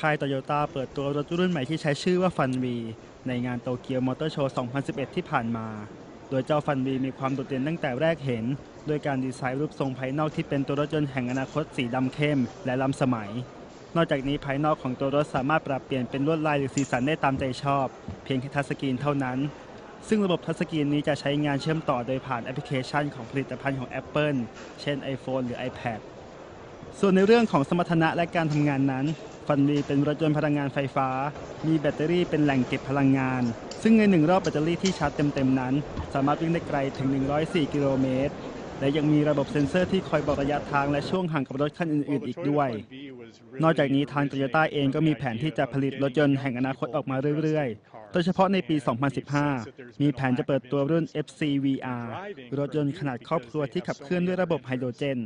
ค่ายโตโยต้าเปิดตัวรถรุ่นใหม่ที่ใช้ชื่อว่าฟันวีในงานโตเกียวมอเตอร์โชว์ 2011 ที่ผ่านมา โดยเจ้าฟันวีมีความโดดเด่นตั้งแต่แรกเห็น ด้วยการดีไซน์รูปทรงภายนอกที่เป็นตัวรถยนต์แห่งอนาคตสีดำเข้ม และล้ำสมัย นอกจากนี้ภายนอกของตัวรถสามารถปรับเปลี่ยนเป็นลวดลายหรือสีสันได้ตามใจชอบ เพียงแค่ทัชสกรีนเท่านั้น ซึ่งระบบทัชสกรีนนี้จะใช้งานเชื่อมต่อโดยผ่านแอปพลิเคชันของผลิตภัณฑ์ของ Apple เช่น iPhone หรือ iPad ส่วนในเรื่องของสมรรถนะและการทำงานนั้น ฟันวีเป็นรถยนต์พลังงานไฟฟ้า มีแบตเตอรี่เป็นแหล่งเก็บพลังงาน ซึ่งในหนึ่งรอบแบตเตอรี่ที่ชาร์จเต็มๆนั้น สามารถวิ่งได้ไกลถึง 104 กิโลเมตร และยังมีระบบเซ็นเซอร์ที่คอยบอกระยะทางและช่วงห่างกับรถคันอื่นๆ อีกด้วย นอกจากนี้ทางโตโยต้าเองก็มีแผนที่จะผลิตรถยนต์แห่งอนาคตออกมาเรื่อยๆ โดยเฉพาะในปี 2015 มีแผนจะเปิดตัวรุ่น FCVR รถยนต์ขนาดครอบครัวที่ขับเคลื่อนด้วยระบบไฮโดรเจน